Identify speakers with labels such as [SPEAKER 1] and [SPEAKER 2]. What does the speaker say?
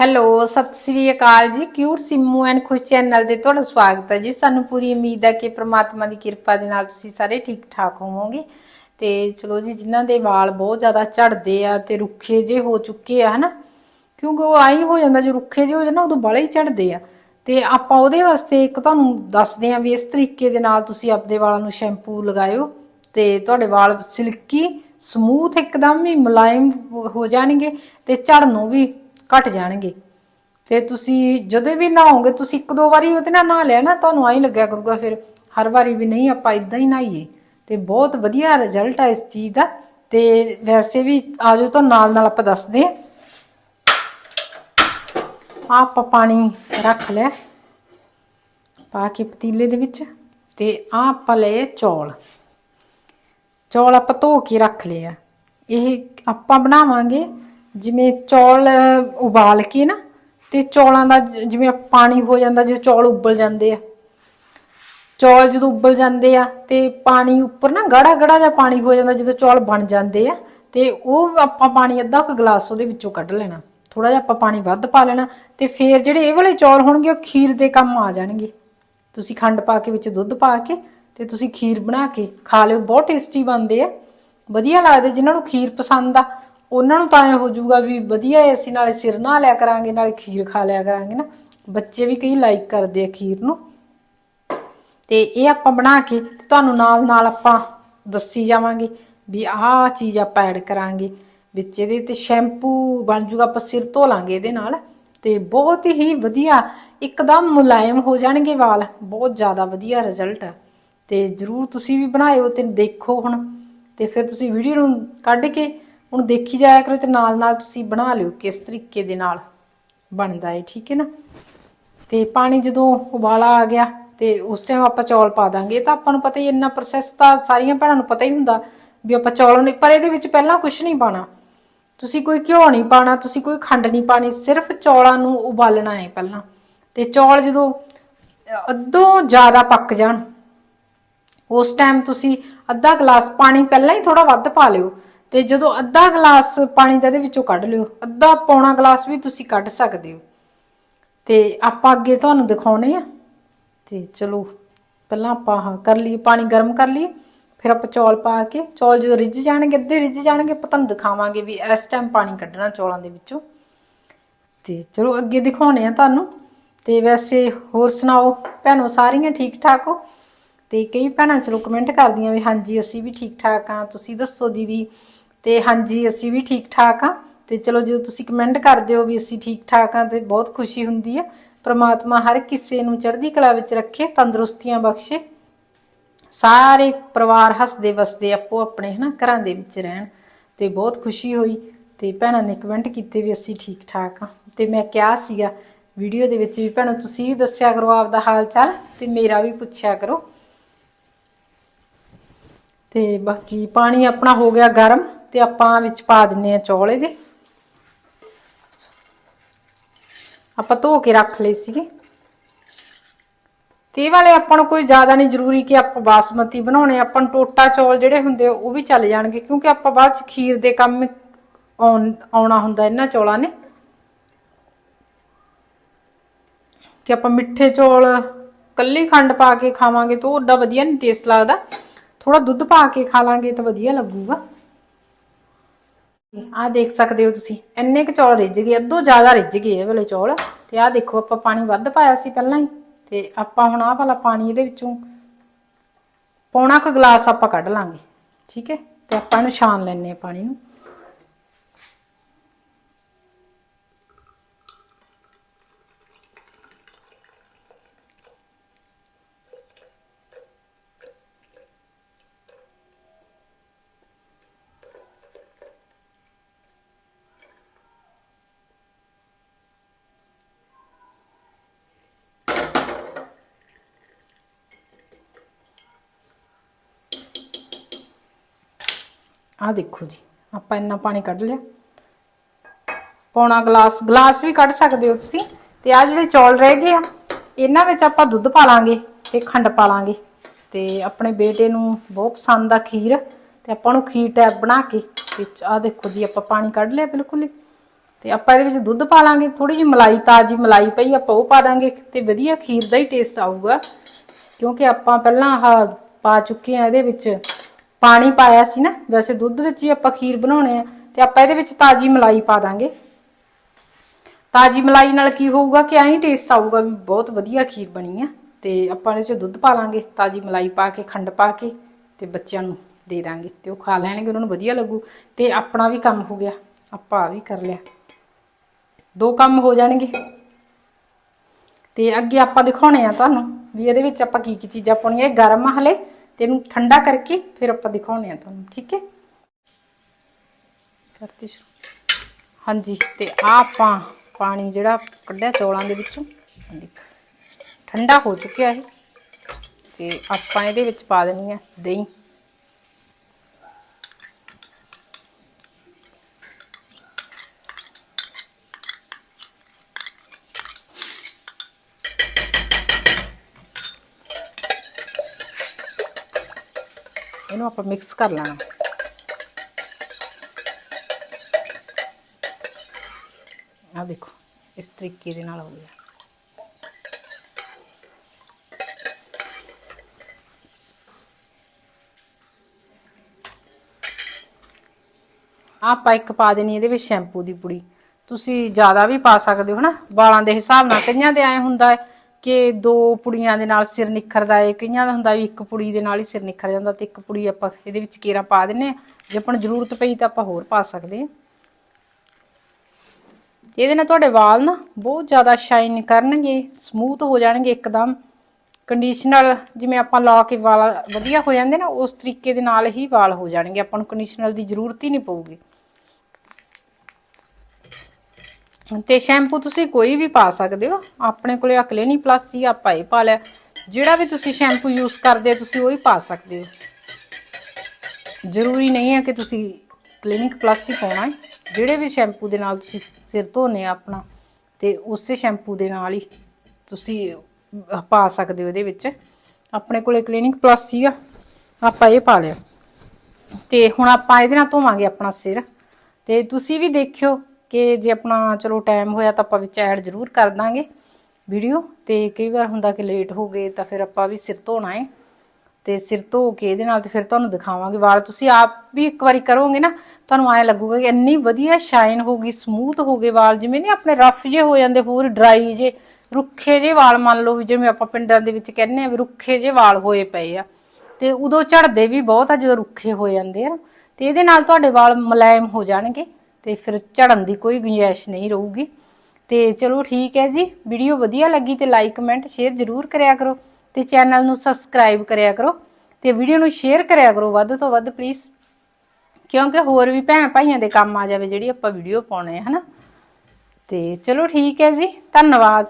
[SPEAKER 1] Hello, ਸਤਿ ਸ੍ਰੀ ਅਕਾਲ ਜੀ। Cute Simmu and Khush channel ਤੇ ਤੁਹਾਡਾ ਸਵਾਗਤ ਹੈ ਜੀ। ਸਾਨੂੰ ਪੂਰੀ ਉਮੀਦ ਹੈ ਕਿ ਪ੍ਰਮਾਤਮਾ ਦੀ ਕਿਰਪਾ ਦੇ ਨਾਲ ਤੁਸੀਂ ਸਾਰੇ ਠੀਕ ਠਾਕ ਹੋਵੋਗੇ। ਤੇ ਚਲੋ ਜੀ, ਜਿਨ੍ਹਾਂ ਦੇ ਵਾਲ ਬਹੁਤ ਜ਼ਿਆਦਾ ਝੜਦੇ ਆ ਤੇ ਰੁੱਖੇ ਜੇ ਹੋ ਚੁੱਕੇ ਆ, ਹਨਾ? ਕਿਉਂਕਿ ਉਹ ਆਈ ਹੋ ਜਾਂਦਾ, ਜੋ ਰੁੱਖੇ ਜੇ ਹੋ ਜਾਂਦੇ ਉਦੋਂ ਬਾਲੇ ਹੀ ਝੜਦੇ ਆ। ਤੇ ਆਪਾਂ ਉਹਦੇ ਵਾਸਤੇ ਇੱਕ ਤੁਹਾਨੂੰ ਦੱਸਦੇ ਆ ਵੀ ਇਸ ਤਰੀਕੇ ਦੇ ਨਾਲ ਤੁਸੀਂ ਆਪਣੇ ਵਾਲਾਂ ਨੂੰ ਸ਼ੈਂਪੂ ਲਗਾਇਓ ਤੇ ਤੁਹਾਡੇ ਵਾਲ ਸਿਲਕੀ, ਸਮੂਥ, ਇੱਕਦਮ ਹੀ ਮੁਲਾਇਮ ਹੋ ਜਾਣਗੇ ਤੇ ਝੜਨੋਂ ਵੀ ਘਟ ਜਾਣਗੇ। ਤੇ ਤੁਸੀਂ ਜਦੋਂ ਵੀ ਨਹਾਓਗੇ, ਤੁਸੀਂ ਇੱਕ ਦੋ ਵਾਰੀ ਉਹਦੇ ਨਾਲ ਨਹਾ ਲਿਆ ਨਾ, ਤੁਹਾਨੂੰ ਆਈ ਲੱਗਿਆ ਕਰੂਗਾ ਫਿਰ ਹਰ ਵਾਰੀ ਵੀ ਨਹੀਂ, ਆਪਾਂ ਇਦਾਂ ਹੀ ਨਹਾਈਏ। ਤੇ ਬਹੁਤ ਵਧੀਆ ਰਿਜ਼ਲਟ ਆ ਇਸ ਚੀਜ਼ ਦਾ। ਤੇ ਵੈਸੇ ਵੀ ਆਜੋ ਤਾਂ ਨਾਲ ਨਾਲ ਆਪਾਂ ਦੱਸਦੇ ਆ ਆਪਾਂ ਪਾਣੀ ਰੱਖ ਲਿਆ। ਪਾ ਕੇ ਪਤੀਲੇ ਦੇ ਵਿੱਚ। ਤੇ ਆਹ ਆਪਾਂ ਲਏ ਚੌਲ। ਚੌਲ ਆਪਾਂ ਧੋ ਕੇ ਰੱਖ ਲਏ ਇਹ ਆਪਾਂ ਬਣਾਵਾਂਗੇ ਜਿਵੇਂ ਚੌਲ ਉਬਾਲ ਕੇ ਨਾ, ਤੇ ਚੌਲਾਂ ਦਾ ਜ- ਜਿਵੇਂ ਪਾਣੀ ਹੋ ਜਾਂਦਾ ਜੇ ਚੌਲ ਉਬਲ ਜਾਂਦੇ ਆ। ਚੌਲ ਜਦੋਂ ਉਬਲ ਜਾਂਦੇ ਆ, ਤੇ ਪਾਣੀ ਉੱਪਰ ਨਾ ਗੜਾ ਗੜਾ ਜਿਹਾ ਪਾਣੀ ਹੋ ਜਾਂਦਾ, ਜਦੋਂ ਚੌਲ ਬਣ ਜਾਂਦੇ ਆ, ਤੇ ਉਹ ਆਪਾਂ ਪਾਣੀ ਅੱਧਾ ਕੁ ਗਲਾਸ ਉਹਦੇ ਵਿੱਚੋਂ ਕੱਢ ਲੈਣਾ। ਥੋੜਾ ਜਿਹਾ ਆਪਾਂ ਪਾਣੀ ਵੱਧ ਪਾ ਲੈਣਾ, ਤੇ ਫੇਰ ਜਿਹੜੇ ਇਹ ਵਾਲੇ ਚੌਲ ਹੋਣਗੇ, ਉਹ ਖੀਰ ਦੇ ਕੰਮ ਆ ਜਾਣਗੇ। ਤੁਸੀਂ ਖੰਡ ਪਾ ਕੇ ਵਿੱਚ ਦੁੱਧ ਪਾ ਕੇ, ਤੇ ਤੁਸੀਂ ਖੀਰ ਬਣਾ ਕੇ ਖਾ ਲਿਓ। ਬਹੁਤ ਟੇਸਟੀ ਬਣਦੇ ਆ। ਵਧੀਆ ਲੱਗਦੇ, ਜਿਨ੍ਹਾਂ ਨੂੰ ਖੀਰ ਪਸੰਦ ਆ। ਉਹਨਾਂ ਨੂੰ ਤਾਂ ਐ ਹੋ ਜਾਊਗਾ ਵੀ ਵਧੀਆ ਹੈ, ਅਸੀਂ ਨਾਲੇ ਸਿਰ ਨਾ ਲਿਆ ਕਰਾਂਗੇ ਨਾਲੇ ਖੀਰ ਖਾ ਲਿਆ ਕਰਾਂਗੇ ਨਾ। ਬੱਚੇ ਵੀ ਕਈ ਲਾਈਕ ਕਰਦੇ ਆ ਖੀਰ ਨੂੰ। ਤੇ ਇਹ ਆਪਾਂ ਬਣਾ ਕੇ ਤੁਹਾਨੂੰ ਨਾਲ ਨਾਲ ਆਪਾਂ ਦੱਸੀ ਜਾਵਾਂਗੇ ਵੀ ਆਹ ਚੀਜ਼ ਆਪਾਂ ਐਡ ਕਰਾਂਗੇ। ਵਿੱਚ ਇਹਦੇ ਤੇ ਸ਼ੈਂਪੂ ਬਣ ਜੂਗਾ ਆਪਾਂ ਸਿਰ ਧੋ ਲਾਂਗੇ ਇਹਦੇ ਨਾਲ। ਤੇ ਬਹੁਤ ਹੀ ਵਧੀਆ ਇੱਕਦਮ ਮੁਲਾਇਮ ਹੋ ਜਾਣਗੇ ਵਾਲ। ਬਹੁਤ ਜ਼ਿਆਦਾ ਵਧੀਆ ਰਿਜ਼ਲਟ ਆ। ਤੇ ਜਰੂਰ ਤੁਸੀਂ ਵੀ ਬਣਾਇਓ ਤੇ ਦੇਖੋ ਹੁਣ। ਤੇ ਫਿਰ ਤੁਸੀਂ ਵੀਡੀਓ ਨੂੰ ਕੱਢ ਕੇ ਹੁਣ ਦੇਖੀ ਜਾਇਆ ਕਰੋ ਤੇ ਨਾਲ ਨਾਲ ਤੁਸੀਂ ਬਣਾ ਲਿਓ ਕਿਸ ਤਰੀਕੇ ਦੇ ਨਾਲ ਬਣਦਾ ਹੈ ਠੀਕ ਹੈ ਨਾ? ਤੇ ਪਾਣੀ ਜਦੋਂ ਉਬਾਲਾ ਆ ਗਿਆ ਤੇ ਉਸ ਟਾਈਮ ਆਪਾਂ ਚੌਲ ਪਾ ਦਾਂਗੇ ਤਾਂ ਆਪਾਂ ਨੂੰ ਪਤਾ ਹੀ ਇੰਨਾ ਪ੍ਰੋਸੈਸ ਤਾਂ ਸਾਰੀਆਂ ਭੈਣਾਂ ਨੂੰ ਪਤਾ ਹੀ ਹੁੰਦਾ ਵੀ ਆਪਾਂ ਚੌਲ ਨਹੀਂ, ਪਰ ਇਹਦੇ ਵਿੱਚ ਪਹਿਲਾਂ ਕੁਝ ਨਹੀਂ ਪਾਣਾ। ਤੁਸੀਂ ਕੋਈ ਘਿਓ ਨਹੀਂ ਪਾਣਾ, ਤੁਸੀਂ ਕੋਈ ਖੰਡ ਨਹੀਂ ਪਾਣੀ, ਸਿਰਫ ਚੌਲਾਂ ਨੂੰ ਉਬਾਲਣਾ ਹੈ ਪਹਿਲਾਂ। ਤੇ ਚੌਲ ਜਦੋਂ ਅੱਧੋਂ ਜ਼ਿਆਦਾ ਪੱਕ ਜਾਣ, ਉਸ ਟਾਈਮ ਤੁਸੀਂ ਅੱਧਾ ਗਲਾਸ ਪਾਣੀ ਪਹਿਲਾਂ ਹੀ ਥੋੜਾ ਵੱਧ ਪਾ ਲਿਓ। ਤੇ ਜਦੋਂ ਅੱਧਾ ਗਲਾਸ ਪਾਣੀ ਦਾ ਇਹਦੇ ਵਿੱਚੋਂ ਕੱਢ ਲਿਓ, ਅੱਧਾ ਪੌਣਾ ਗਲਾਸ ਵੀ ਤੁਸੀਂ ਕੱਢ ਸਕਦੇ ਹੋ। ਤੇ ਆਪਾਂ ਅੱਗੇ ਤੁਹਾਨੂੰ ਦਿਖਾਉਣੇ ਆ। ਤੇ ਚਲੋ, ਪਹਿਲਾਂ ਆਪਾਂ ਆਹ ਕਰ ਲਈਏ, ਪਾਣੀ ਗਰਮ ਕਰ ਲਈਏ, ਫਿਰ ਆਪਾਂ ਚੌਲ ਪਾ ਕੇ, ਚੌਲ ਜਦੋਂ ਰਿੱਝ ਜਾਣਗੇ, ਅੱਧੇ ਰਿੱਝ ਜਾਣਗੇ, ਆਪਾਂ ਤੁਹਾਨੂੰ ਦਿਖਾਵਾਂਗੇ ਵੀ ਇਸ ਟਾਈਮ ਪਾਣੀ ਕੱਢਣਾ ਚੌਲਾਂ ਦੇ ਵਿੱਚੋਂ। ਤੇ ਚਲੋ, ਅੱਗੇ ਦਿਖਾਉਣੇ ਆ ਤੁਹਾਨੂੰ। ਤੇ ਵੈਸੇ ਹੋਰ ਸੁਣਾਓ, ਭੈਣੋ ਸਾਰੀਆਂ ਠੀਕ ਠਾਕ ਹੋ? ਤੇ ਕਈ ਭੈਣਾਂ ਚਲੋ ਕਮੈਂਟ ਕਰਦੀਆਂ ਵੀ, ਹਾਂਜੀ, ਅਸੀਂ ਵੀ ਠੀਕ ਠਾਕ ਆ ਤੁਸੀਂ ਦੱਸੋ ਦੀਦੀ ਤੇ ਹਾਂਜੀ, ਅਸੀਂ ਵੀ ਠੀਕ ਠਾਕ ਆ। ਤੇ ਚਲੋ ਜਦੋਂ ਤੁਸੀਂ ਕਮੈਂਟ ਕਰਦੇ ਹੋ ਵੀ ਅਸੀਂ ਠੀਕ ਠਾਕ ਆ ਤੇ ਬਹੁਤ ਖੁਸ਼ੀ ਹੁੰਦੀ ਆ। ਪ੍ਰਮਾਤਮਾ ਹਰ ਕਿਸੇ ਨੂੰ ਚੜ੍ਹਦੀ ਕਲਾ ਵਿੱਚ ਰੱਖੇ, ਤੰਦਰੁਸਤੀਆਂ ਬਖਸ਼ੇ। ਸਾਰੇ ਪਰਿਵਾਰ ਹੱਸਦੇ ਵਸਦੇ ਆਪੋ ਆਪਣੇ, ਹਨਾ, ਘਰਾਂ ਦੇ ਵਿੱਚ ਰਹਿਣ। ਤੇ ਬਹੁਤ ਖੁਸ਼ੀ ਹੋਈ ਤੇ ਭੈਣਾਂ ਨੇ ਕਮੈਂਟ ਕੀਤੇ ਵੀ ਅਸੀਂ ਠੀਕ ਠਾਕ ਆ। ਤੇ ਮੈਂ ਕਿਹਾ ਸੀਗਾ, ਵੀਡੀਓ ਦੇ ਵਿੱਚ ਵੀ ਭੈਣੋ ਤੁਸੀਂ ਵੀ ਦੱਸਿਆ ਕਰੋ ਆਪਦਾ ਹਾਲ ਚਾਲ ਤੇ ਮੇਰਾ ਵੀ ਪੁੱਛਿਆ ਕਰੋ। ਤੇ ਬਾਕੀ ਪਾਣੀ ਆਪਣਾ ਹੋ ਗਿਆ ਗਰਮ। ਤੇ ਆਪਾਂ ਵਿੱਚ ਪਾ ਦਿੰਨੇ ਆ ਚੌਲ ਇਹਦੇ। ਆਪਾਂ ਧੋ ਕੇ ਰੱਖ ਲਏ ਸੀਗੇ। ਤੇ ਇਹ ਵਾਲੇ ਆਪਾਂ ਨੂੰ ਕੋਈ ਜ਼ਿਆਦਾ ਨਹੀਂ ਜ਼ਰੂਰੀ ਕਿ ਆਪਾਂ ਬਾਸਮਤੀ ਬਣਾਉਣੇ ਆਪਾਂ ਨੂੰ ਟੋਟਾ ਚੌਲ ਜਿਹੜੇ ਹੁੰਦੇ ਆ, ਉਹ ਵੀ ਚੱਲ ਜਾਣਗੇ ਕਿਉਂਕਿ ਆਪਾਂ ਬਾਅਦ ਚ ਖੀਰ ਦੇ ਕੰਮ ਆਉਣ- ਆਉਣਾ ਹੁੰਦਾ ਇਹਨਾਂ ਚੌਲਾਂ ਨੇ। ਕਿ ਆਪਾਂ ਮਿੱਠੇ ਚੌਲ ਕੱਲੀ ਖੰਡ ਪਾ ਕੇ ਖਾਵਾਂਗੇ ਤਾਂ ਉਹ ਓਡਾ ਵਧੀਆ ਨਹੀਂ ਟੇਸਟ ਲੱਗਦਾ। ਥੋੜਾ ਦੁੱਧ ਪਾ ਕੇ ਖਾ ਲਾਂਗੇ ਤਾਂ ਵਧੀਆ ਲੱਗੂਗਾ। ਆਹ ਦੇਖ ਸਕਦੇ ਹੋ ਤੁਸੀਂ। ਇੰਨੇ ਕੁ ਚੌਲ ਰਿੱਝ ਗਏ, ਅੱਧੋ ਜ਼ਿਆਦਾ ਰਿੱਝ ਗਏ ਇਹ ਵਾਲੇ ਚੌਲ। ਤੇ ਆਹ ਦੇਖੋ, ਆਪਾਂ ਪਾਣੀ ਵੱਧ ਪਾਇਆ ਸੀ ਪਹਿਲਾਂ ਹੀ। ਤੇ ਆਪਾਂ ਹੁਣ ਆਹ ਵਾਲਾ ਪਾਣੀ ਇਹਦੇ ਵਿੱਚੋਂ ਪੌਣਾ ਕੁ ਗਲਾਸ ਆਪਾਂ ਕੱਢ ਲਾਂਗੇ। ਠੀਕ ਹੈ? ਤੇ ਆਪਾਂ ਇਹਨੂੰ ਛਾਣ ਲੈਣੇ ਆ ਪਾਣੀ ਨੂੰ। ਆਹ ਦੇਖੋ ਜੀ, ਆਪਾਂ ਇੰਨਾ ਪਾਣੀ ਕੱਢ ਲਿਆ। ਪੌਣਾ ਗਲਾਸ ਗਲਾਸ ਵੀ ਕੱਢ ਸਕਦੇ ਹੋ ਤੁਸੀਂ। ਤੇ ਆ ਜਿਹੜੇ ਚੌਲ ਰਹਿ ਗਏ ਆ, ਇਹਨਾਂ ਵਿੱਚ ਆਪਾਂ ਦੁੱਧ ਪਾ ਲਾਂਗੇ ਤੇ ਖੰਡ ਪਾ ਲਾਂਗੇ। ਤੇ ਆਪਣੇ ਬੇਟੇ ਨੂੰ ਬਹੁਤ ਪਸੰਦ ਆ ਖੀਰ, ਤੇ ਆਪਾਂ ਨੂੰ ਖੀਰ ਟੈਪ ਬਣਾ ਕੇ ਵਿੱਚ ਆਹ ਦੇਖੋ ਜੀ, ਆਪਾਂ ਪਾਣੀ ਕੱਢ ਲਿਆ ਬਿਲਕੁਲ ਹੀ। ਤੇ ਆਪਾਂ ਇਹਦੇ ਵਿੱਚ ਦੁੱਧ ਪਾ ਲਾਂਗੇ ਥੋੜੀ ਜਿਹੀ ਮਲਾਈ, ਤਾਜੀ ਮਲਾਈ ਪਈ ਆਪਾਂ ਉਹ ਪਾ ਦਾਂਗੇ ਤੇ ਵਧੀਆ ਖੀਰ ਦਾ ਹੀ ਟੇਸਟ ਆਊਗਾ। ਕਿਉਂਕਿ ਆਪਾਂ ਪਹਿਲਾਂ ਆਹ ਪਾ ਚੁੱਕੇ ਆ ਇਹਦੇ ਵਿੱਚ ਪਾਣੀ ਪਾਇਆ ਸੀ ਨਾ, ਵੈਸੇ ਦੁੱਧ ਵਿੱਚ ਹੀ ਆਪਾਂ ਖੀਰ ਬਣਾਉਣੇ ਆ, ਤੇ ਆਪਾਂ ਇਹਦੇ ਵਿੱਚ ਤਾਜੀ ਮਲਾਈ ਪਾ ਦਾਂਗੇ। ਤਾਜੀ ਮਲਾਈ ਨਾਲ ਕੀ ਹੋਊਗਾ ਕਿ ਐਂ ਟੇਸਟ ਆਊਗਾ ਵੀ ਬਹੁਤ ਵਧੀਆ ਖੀਰ ਬਣੀ ਆ, ਤੇ ਆਪਾਂ ਇਹਦੇ ਵਿੱਚ ਦੁੱਧ ਪਾ ਲਾਂਗੇ, ਤਾਜੀ ਮਲਾਈ ਪਾ ਕੇ, ਖੰਡ ਪਾ ਕੇ, ਤੇ ਬੱਚਿਆਂ ਨੂੰ ਦੇ ਦਾਂਗੇ, ਤੇ ਉਹ ਖਾ ਲੈਣਗੇ, ਉਹਨਾਂ ਨੂੰ ਵਧੀਆ ਲੱਗੂ, ਤੇ ਆਪਣਾ ਵੀ ਕੰਮ ਹੋ ਗਿਆ, ਆਪਾਂ ਆ ਵੀ ਕਰ ਲਿਆ। ਦੋ ਕੰਮ ਹੋ ਜਾਣਗੇ। ਤੇ ਅੱਗੇ ਆਪਾਂ ਦਿਖਾਉਣੇ ਆ ਤੁਹਾਨੂੰ, ਵੀ ਇਹਦੇ ਵਿੱਚ ਆਪਾਂ ਕੀ ਕੀ ਚੀਜ਼ਾਂ ਪਾਉਣੀਆਂ, ਇਹ ਗਰਮ ਆ ਹਲੇ ਤੇ ਇਹਨੂੰ ਠੰਡਾ ਕਰਕੇ ਫਿਰ ਆਪਾਂ ਦਿਖਾਉਣੇ ਆ ਤੁਹਾਨੂੰ, ਠੀਕ ਹੈ? ਕਰਤੀ ਸ਼ੁਰੂ। ਹਾਂਜੀ, ਤੇ ਆ ਆਪਾਂ ਪਾਣੀ ਜਿਹੜਾ ਕੱਢਿਆ ਚੌਲਾਂ ਦੇ ਵਿੱਚੋਂ, ਆਹ ਠੰਡਾ ਹੋ ਚੁੱਕਿਆ ਇਹ। ਤੇ ਆਪਾਂ ਇਹਦੇ ਵਿੱਚ ਪਾ ਦੇਣੀ ਆ ਦਹੀਂ। ਇਹਨੂੰ ਆਪਾਂ ਮਿਕਸ ਕਰ ਲੈਣਾ। ਆ ਦੇਖੋ, ਇਸ ਤਰੀਕੇ ਦੇ ਨਾਲ ਹੋ ਗਿਆ। ਆਪਾਂ ਇੱਕ ਪਾ ਦੇਣੀ ਇਹਦੇ ਵਿੱਚ ਸ਼ੈਂਪੂ ਦੀ ਪੁੜੀ। ਤੁਸੀਂ ਜ਼ਿਆਦਾ ਵੀ ਪਾ ਸਕਦੇ ਹੋ ਹਨਾ? ਵਾਲਾਂ ਦੇ ਹਿਸਾਬ ਨਾਲ ਕਈਆਂ ਦੇ ਐ ਹੁੰਦਾ ਹੈ ਕਿ ਦੋ ਪੁੜੀਆਂ ਦੇ ਨਾਲ ਸਿਰ ਨਿਖਰਦਾ ਏ, ਕਈਆਂ ਦਾ ਹੁੰਦਾ ਵੀ ਇੱਕ ਪੁੜੀ ਦੇ ਨਾਲ ਹੀ ਸਿਰ ਨਿਖਰ ਜਾਂਦਾ ਤੇ ਇੱਕ ਪੁੜੀ ਆਪਾਂ ਇਹਦੇ ਵਿੱਚ ਕੇਰਾ ਪਾ ਦਿੰਨੇ ਆ। ਜੇ ਆਪਾਂ ਨੂੰ ਜ਼ਰੂਰਤ ਪਈ ਤਾਂ ਆਪਾਂ ਹੋਰ ਪਾ ਸਕਦੇ ਹਾਂ ਇਹਦੇ ਨਾਲ ਤੁਹਾਡੇ ਵਾਲ ਨਾ ਬਹੁਤ ਜ਼ਿਆਦਾ ਸ਼ਾਈਨ ਕਰਨਗੇ ਸਮੂਥ ਹੋ ਜਾਣਗੇ ਇੱਕਦਮ। ਕੰਡੀਸ਼ਨਰ ਜਿਵੇਂ ਆਪਾਂ ਲਾ ਕੇ ਵਾਲ ਵਧੀਆ ਹੋ ਜਾਂਦੇ ਨਾ, ਉਸ ਤਰੀਕੇ ਦੇ ਨਾਲ ਹੀ ਵਾਲ ਹੋ ਜਾਣਗੇ। ਆਪਾਂ ਨੂੰ ਕੰਡੀਸ਼ਨਰ ਦੀ ਜ਼ਰੂਰਤ ਹੀ ਨਹੀਂ ਪਊਗੀ। ਤੇ ਸ਼ੈਂਪੂ ਤੁਸੀਂ ਕੋਈ ਵੀ ਪਾ ਸਕਦੇ ਹੋ। ਆਪਣੇ ਕੋਲੇ ਆ ਕਲੀਨਿਕ ਪਲੱਸ ਸੀ ਆਪਾਂ ਇਹ ਪਾ ਲਿਆ। ਜਿਹੜਾ ਵੀ ਤੁਸੀਂ ਸ਼ੈਂਪੂ ਯੂਜ਼ ਕਰਦੇ ਹੋ, ਤੁਸੀਂ ਉਹ ਹੀ ਪਾ ਸਕਦੇ ਹੋ। ਜ਼ਰੂਰੀ ਨਹੀਂ ਹੈ ਕਿ ਤੁਸੀਂ ਕਲੀਨਿਕ ਪਲੱਸ ਹੀ ਪਾਉਣਾ ਹੈ। ਜਿਹੜੇ ਵੀ ਸ਼ੈਂਪੂ ਦੇ ਨਾਲ ਤੁਸੀਂ ਸਿਰ ਧੋਨੇ ਆ ਆਪਣਾ, ਤੇ ਉਸੇ ਸ਼ੈਂਪੂ ਦੇ ਨਾਲ ਹੀ ਤੁਸੀਂ ਪਾ ਸਕਦੇ ਹੋ ਇਹਦੇ ਵਿੱਚ। ਆਪਣੇ ਕੋਲੇ ਕਲੀਨਿਕ ਪਲੱਸ ਸੀਗਾ ਆਪਾਂ ਇਹ ਪਾ ਲਿਆ। ਤੇ ਹੁਣ ਆਪਾਂ ਇਹਦੇ ਨਾਲ ਧੋਵਾਂਗੇ ਆਪਣਾ ਸਿਰ। ਤੇ ਤੁਸੀਂ ਵੀ ਦੇਖਿਓ ਕਿ ਜੇ ਆਪਣਾ ਚਲੋ ਟਾਈਮ ਹੋਇਆ ਤਾਂ ਆਪਾਂ ਵਿੱਚ ਐਡ ਜ਼ਰੂਰ ਕਰ ਦਾਂਗੇ ਵੀਡੀਓ ਤੇ ਕਈ ਵਾਰ ਹੁੰਦਾ ਕਿ ਲੇਟ ਹੋ ਗਏ ਤਾਂ ਫਿਰ ਆਪਾਂ ਵੀ ਸਿਰ ਧੋਣਾ ਹੈ। ਤੇ ਸਿਰ ਧੋ ਕੇ ਇਹਦੇ ਨਾਲ ਤੇ ਫਿਰ ਤੁਹਾਨੂੰ ਦਿਖਾਵਾਂਗੇ। ਵਾਲ ਤੁਸੀਂ ਆਪ ਵੀ ਇੱਕ ਵਾਰੀ ਕਰੋਗੇ ਨਾ, ਤੁਹਾਨੂੰ ਐਂ ਲੱਗੂਗਾ ਕਿ ਇੰਨੀ ਵਧੀਆ ਸ਼ਾਈਨ ਹੋਗੀ ਸਮੂਥ ਹੋ ਗਏ ਵਾਲ। ਜਿਵੇਂ ਨਹੀਂ, ਆਪਣੇ ਰਫ ਜੇ ਹੋ ਜਾਂਦੇ, ਹੋਰ ਡਰਾਈ ਜੇ ਰੁੱਖੇ ਜੇ ਵਾਲ ਮੰਨ ਲਓ ਵੀ ਜਿਵੇਂ ਆਪਾਂ ਪਿੰਡਾਂ ਦੇ ਵਿੱਚ ਕਹਿੰਦੇ ਆ ਵੀ ਰੁੱਖੇ ਜੇ ਵਾਲ ਹੋਏ ਪਏ ਆ। ਤੇ ਉਦੋਂ ਝੜਦੇ ਵੀ ਬਹੁਤ ਆ ਜਦੋਂ ਰੁੱਖੇ ਹੋ ਜਾਂਦੇ ਆ ਤੇ ਇਹਦੇ ਨਾਲ ਤੁਹਾਡੇ ਵਾਲ ਮੁਲਾਇਮ ਹੋ ਜਾਣਗੇ। ਤੇ ਫਿਰ ਝੜਨ ਦੀ ਕੋਈ ਗੁੰਜਾਇਸ਼ ਨਹੀਂ ਰਹੂਗੀ। ਤੇ ਚਲੋ ਠੀਕ ਹੈ ਜੀ, ਵੀਡੀਓ ਵਧੀਆ ਲੱਗੀ ਤੇ ਲਾਈਕ ਕਮੈਂਟ ਸ਼ੇਅਰ ਜ਼ਰੂਰ ਕਰਿਆ ਕਰੋ ਤੇ ਚੈਨਲ ਨੂੰ ਸਬਸਕ੍ਰਾਈਬ ਕਰਿਆ ਕਰੋ ਤੇ ਵੀਡੀਓ ਨੂੰ ਸ਼ੇਅਰ ਕਰਿਆ ਕਰੋ ਵੱਧ ਤੋਂ ਵੱਧ ਪਲੀਜ਼ ਕਿਉਂਕਿ ਹੋਰ ਵੀ ਭੈਣ ਭਾਈਆਂ ਦੇ ਕੰਮ ਆ ਜਾਵੇ ਜਿਹੜੀ ਆਪਾਂ ਵੀਡੀਓ ਪਾਉਣੇ ਹੈ ਹਨਾ? ਤੇ ਚਲੋ ਠੀਕ ਹੈ ਜੀ, ਧੰਨਵਾਦ।